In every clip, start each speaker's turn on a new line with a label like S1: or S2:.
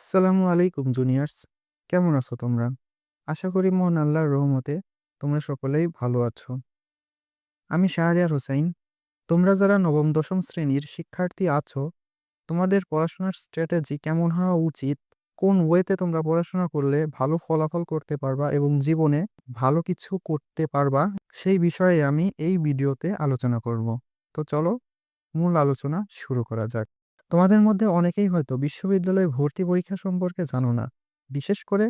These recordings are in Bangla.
S1: আসসালামু আলাইকুম জুনিয়র্স, কেমন আছো তোমরা? আশা করি মহান আল্লাহর রহমতে তোমরা সকলেই ভালো আছো। আমি শাহরিয়ার হোসাইন। তোমরা যারা নবম, দশম শ্রেণির শিক্ষার্থী আছো, তোমাদের পড়াশোনার স্ট্র্যাটেজি কেমন হওয়া উচিত? কোন ওয়েতে তোমরা পড়াশোনা করলে ভালো ফলাফল করতে পারবা এবং জীবনে ভালো কিছু করতে পারবা? সেই বিষয়ে আমি এই ভিডিওতে আলোচনা করব। তো চলো, মূল আলোচনা শুরু করা যাক। তোমাদের মধ্যে অনেকেই হয়তো বিশ্ববিদ্যালয়ে ভর্তি পরীক্ষা সম্পর্কে জানো না। বিশেষ করে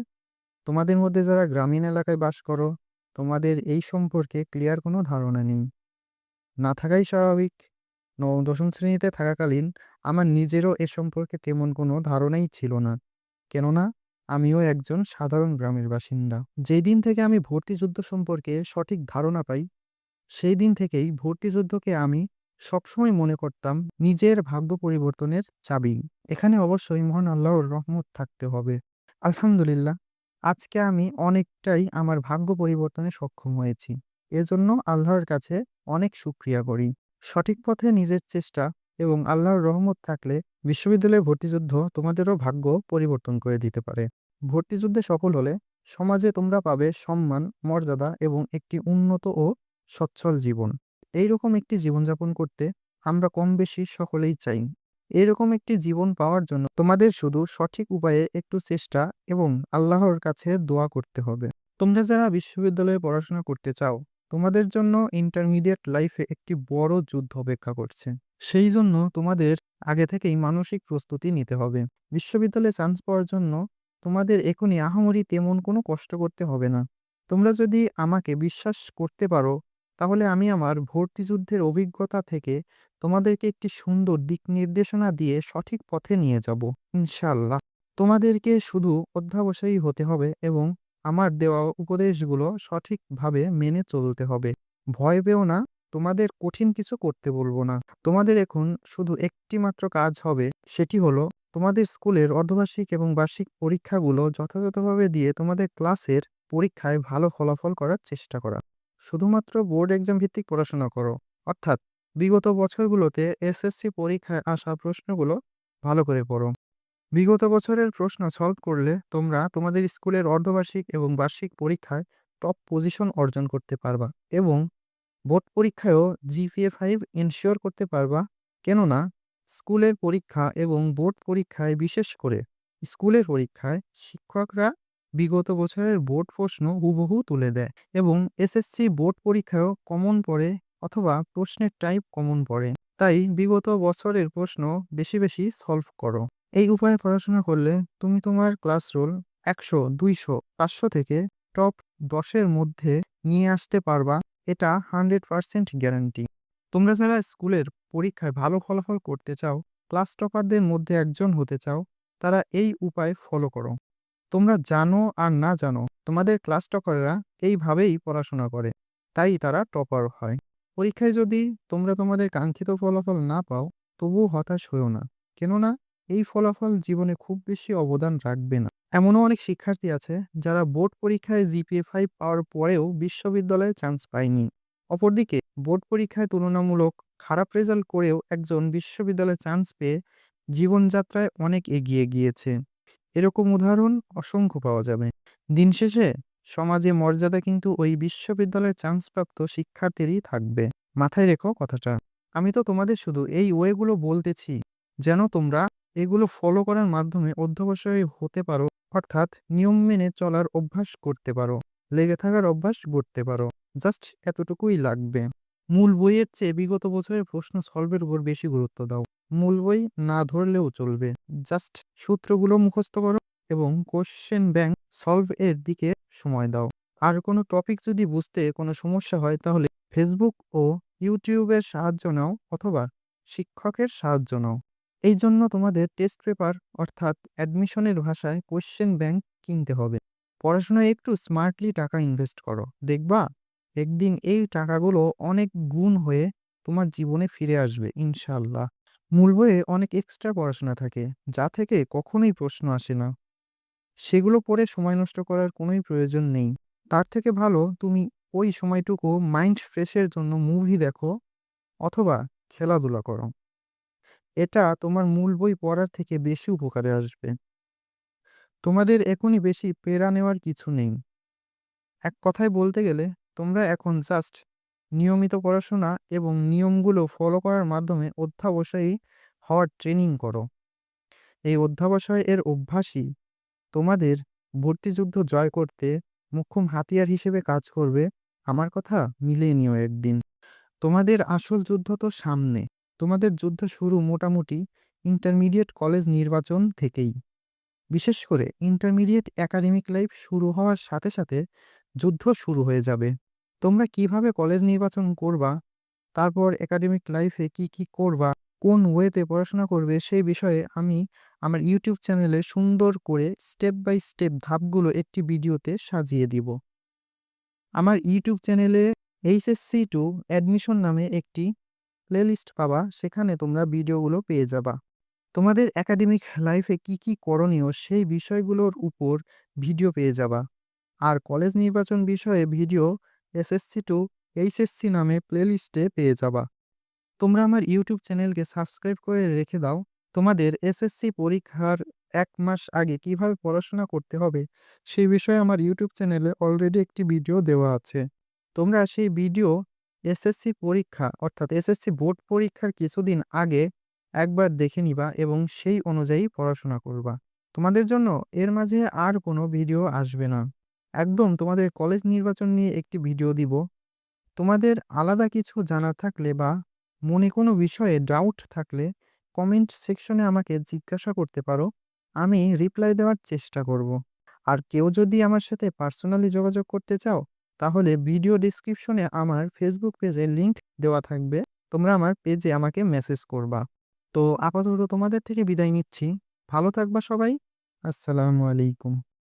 S1: তোমাদের মধ্যে যারা গ্রামীণ এলাকায় বাস করো, তোমাদের এই সম্পর্কে ক্লিয়ার কোনো ধারণা নেই। না থাকাই স্বাভাবিক। নবম দশম শ্রেণীতে থাকাকালীন আমার নিজেরও এ সম্পর্কে তেমন কোনো ধারণাই ছিল না। কেননা, আমিও একজন সাধারণ গ্রামের বাসিন্দা। যেই দিন থেকে আমি ভর্তিযুদ্ধ সম্পর্কে সঠিক ধারণা পাই, সেই দিন থেকেই ভর্তিযুদ্ধকে আমি সবসময় মনে করতাম নিজের ভাগ্য পরিবর্তনের চাবি। এখানে অবশ্যই মহান আল্লাহর রহমত থাকতে হবে। আলহামদুলিল্লাহ, আজকে আমি অনেকটাই আমার ভাগ্য পরিবর্তনে সক্ষম হয়েছি। এজন্য আল্লাহর কাছে অনেক শুক্রিয়া করি। সঠিক পথে নিজের চেষ্টা এবং আল্লাহর রহমত থাকলে বিশ্ববিদ্যালয়ে ভর্তিযুদ্ধ তোমাদেরও ভাগ্য পরিবর্তন করে দিতে পারে। ভর্তিযুদ্ধে সফল হলে সমাজে তোমরা পাবে সম্মান, মর্যাদা এবং একটি উন্নত ও সচ্ছল জীবন। এইরকম একটি জীবনযাপন করতে আমরা কম বেশি সকলেই চাই। এরকম একটি জীবন পাওয়ার জন্য তোমাদের শুধু সঠিক উপায়ে একটু চেষ্টা এবং আল্লাহর কাছে দোয়া করতে হবে। তোমরা যারা বিশ্ববিদ্যালয়ে পড়াশোনা করতে চাও, তোমাদের জন্য ইন্টারমিডিয়েট লাইফে একটি বড় যুদ্ধ অপেক্ষা করছে। সেই জন্য তোমাদের আগে থেকেই মানসিক প্রস্তুতি নিতে হবে। বিশ্ববিদ্যালয়ে চান্স পাওয়ার জন্য তোমাদের এখনই আহামরি তেমন কোনো কষ্ট করতে হবে না। তোমরা যদি আমাকে বিশ্বাস করতে পারো তাহলে আমি আমার ভর্তিযুদ্ধের অভিজ্ঞতা থেকে তোমাদেরকে একটি সুন্দর দিক নির্দেশনা দিয়ে সঠিক পথে নিয়ে যাব, ইনশাল্লাহ। তোমাদেরকে শুধু অধ্যাবসায়ী হতে হবে এবং আমার দেওয়া উপদেশগুলো সঠিকভাবে মেনে চলতে হবে। ভয় পেও না, তোমাদের কঠিন কিছু করতে বলব না। তোমাদের এখন শুধু একটি মাত্র কাজ হবে, সেটি হলো তোমাদের স্কুলের অর্ধবার্ষিক এবং বার্ষিক পরীক্ষাগুলো যথাযথভাবে দিয়ে তোমাদের ক্লাসের পরীক্ষায় ভালো ফলাফল করার চেষ্টা করা। শুধুমাত্র বোর্ড এক্সাম ভিত্তিক পড়াশোনা করো। অর্থাৎ বিগত বছরগুলোতে এসএসসি পরীক্ষায় আসা প্রশ্নগুলো ভালো করে পড়ো। বিগত বছরের প্রশ্ন সলভ করলে তোমরা তোমাদের স্কুলের অর্ধবার্ষিক এবং বার্ষিক পরীক্ষায় টপ পজিশন অর্জন করতে পারবা এবং বোর্ড পরীক্ষায়ও জিপিএ ফাইভ এনশিওর করতে পারবা। কেননা স্কুলের পরীক্ষা এবং বোর্ড পরীক্ষায় বিশেষ করে স্কুলের পরীক্ষায় শিক্ষকরা বিগত বছরের বোর্ড প্রশ্ন হুবহু তুলে দেয় এবং এসএসসি বোর্ড পরীক্ষায়ও কমন পড়ে অথবা প্রশ্নের টাইপ কমন পড়ে। তাই বিগত বছরের প্রশ্ন বেশি বেশি সলভ করো। এই উপায়ে পড়াশোনা করলে তুমি তোমার ক্লাস রোল একশো, দুইশো, পাঁচশো থেকে টপ দশের মধ্যে নিয়ে আসতে পারবা। এটা হান্ড্রেড পার্সেন্ট গ্যারান্টি। তোমরা যারা স্কুলের পরীক্ষায় ভালো ফলাফল করতে চাও, ক্লাস টপারদের মধ্যে একজন হতে চাও, তারা এই উপায় ফলো করো। তোমরা জানো আর না জানো, তোমাদের ক্লাস টপাররা এইভাবেই পড়াশোনা করে, তাই তারা টপার হয়। পরীক্ষায় যদি তোমরা তোমাদের কাঙ্ক্ষিত ফলাফল না পাও, তবুও হতাশ হও না, কেননা এই ফলাফল জীবনে খুব বেশি অবদান রাখবে না। এমনও অনেক শিক্ষার্থী আছে, যারা বোর্ড পরীক্ষায় জিপিএ ফাইভ পাওয়ার পরেও বিশ্ববিদ্যালয়ে চান্স পায়নি। অপরদিকে, বোর্ড পরীক্ষায় তুলনামূলক খারাপ রেজাল্ট করেও একজন বিশ্ববিদ্যালয়ে চান্স পেয়ে জীবনযাত্রায় অনেক এগিয়ে গিয়েছে। এরকম উদাহরণ অসংখ্য পাওয়া যাবে। দিন শেষে সমাজে মর্যাদা কিন্তু ওই বিশ্ববিদ্যালয়ে চান্সপ্রাপ্ত শিক্ষার্থীরই থাকবে। মাথায় রেখো কথাটা। আমি তো তোমাদের শুধু এই ওয়েগুলো বলতেছি, যেন তোমরা এগুলো ফলো করার মাধ্যমে অধ্যবসায়ী হতে পারো, অর্থাৎ নিয়ম মেনে চলার অভ্যাস করতে পারো, লেগে থাকার অভ্যাস গড়তে পারো জাস্ট এতটুকুই লাগবে। মূল বইয়ের চেয়ে বিগত বছরের প্রশ্ন সলভের উপর বেশি গুরুত্ব দাও। মূল বই না ধরলেও চলবে। জাস্ট সূত্রগুলো মুখস্থ করো এবং কোশ্চেন ব্যাংক সলভ এর দিকে সময় দাও। আর কোনো টপিক যদি বুঝতে কোনো সমস্যা হয় তাহলে ফেসবুক ও ইউটিউবের সাহায্য নাও অথবা শিক্ষকের সাহায্য নাও। এই জন্য তোমাদের টেস্ট পেপার অর্থাৎ অ্যাডমিশনের ভাষায় কোশ্চেন ব্যাংক কিনতে হবে। পড়াশোনায় একটু স্মার্টলি টাকা ইনভেস্ট করো। দেখবা একদিন এই টাকাগুলো অনেক গুণ হয়ে তোমার জীবনে ফিরে আসবে ইনশাল্লাহ মূল বইয়ে অনেক এক্সট্রা পড়াশোনা থাকে, যা থেকে কখনোই প্রশ্ন আসে না। সেগুলো পড়ে সময় নষ্ট করার কোনোই প্রয়োজন নেই। তার থেকে ভালো, তুমি ওই সময়টুকু মাইন্ড ফ্রেশের জন্য মুভি দেখো অথবা খেলাধুলা করো। এটা তোমার মূল বই পড়ার থেকে বেশি উপকারে আসবে। তোমাদের এখনই বেশি পেরা নেওয়ার কিছু নেই। এক কথায় বলতে গেলে, তোমরা এখন জাস্ট নিয়মিত পড়াশোনা এবং নিয়মগুলো ফলো করার মাধ্যমে অধ্যাবসায়ী হওয়ার ট্রেনিং করো। এই অধ্যাবসায় এর অভ্যাসই তোমাদের ভর্তিযুদ্ধ জয় করতে মুখ্যম হাতিয়ার হিসেবে কাজ করবে। আমার কথা মিলিয়ে নিও একদিন। তোমাদের আসল যুদ্ধ তো সামনে। তোমাদের যুদ্ধ শুরু মোটামুটি ইন্টারমিডিয়েট কলেজ নির্বাচন থেকেই। বিশেষ করে ইন্টারমিডিয়েট একাডেমিক লাইফ শুরু হওয়ার সাথে সাথে যুদ্ধ শুরু হয়ে যাবে। তোমরা কীভাবে কলেজ নির্বাচন করবা? তারপর একাডেমিক লাইফে কি কি করবা? কোন ওয়েতে পড়াশোনা করবে? সেই বিষয়ে আমি আমার ইউটিউব চ্যানেলে সুন্দর করে স্টেপ বাই স্টেপ ধাপগুলো একটি ভিডিওতে সাজিয়ে দিব। আমার ইউটিউব চ্যানেলে এইচএসসি টু অ্যাডমিশন নামে একটি প্লেলিস্ট পাবা। সেখানে তোমরা ভিডিওগুলো পেয়ে যাবা। তোমাদের একাডেমিক লাইফে কি কি করণীয়? সেই বিষয়গুলোর উপর ভিডিও পেয়ে যাবা। আর কলেজ নির্বাচন বিষয়ে ভিডিও এসএসসি টু এইচএসসি নামে প্লেলিস্টে পেয়ে যাবা। তোমরা আমার ইউটিউব চ্যানেলকে সাবস্ক্রাইব করে রেখে দাও। তোমাদের এসএসসি পরীক্ষার এক মাস আগে কীভাবে পড়াশোনা করতে হবে, সেই বিষয়ে আমার ইউটিউব চ্যানেলে অলরেডি একটি ভিডিও দেওয়া আছে। তোমরা সেই ভিডিও এসএসসি পরীক্ষা, অর্থাৎ এসএসসি বোর্ড পরীক্ষার কিছুদিন আগে একবার দেখে নিবা এবং সেই অনুযায়ী পড়াশোনা করবা। তোমাদের জন্য এর মাঝে আর কোনো ভিডিও আসবে না। একদম, তোমাদের কলেজ নির্বাচন নিয়ে একটি ভিডিও দিব। তোমাদের আলাদা কিছু জানার থাকলে বা মনে কোনো বিষয়ে ডাউট থাকলে কমেন্ট সেকশনে আমাকে জিজ্ঞাসা করতে পারো। আমি রিপ্লাই দেওয়ার চেষ্টা করব। আর কেউ যদি আমার সাথে পার্সোনালি যোগাযোগ করতে চাও, তাহলে ভিডিও ডিসক্রিপশনে আমার ফেসবুক পেজে লিংক দেওয়া থাকবে। তোমরা আমার পেজে আমাকে মেসেজ করবা। তো আপাতত তোমাদের থেকে বিদায় নিচ্ছি। ভালো থাকবা সবাই। আসসালামু আলাইকুম।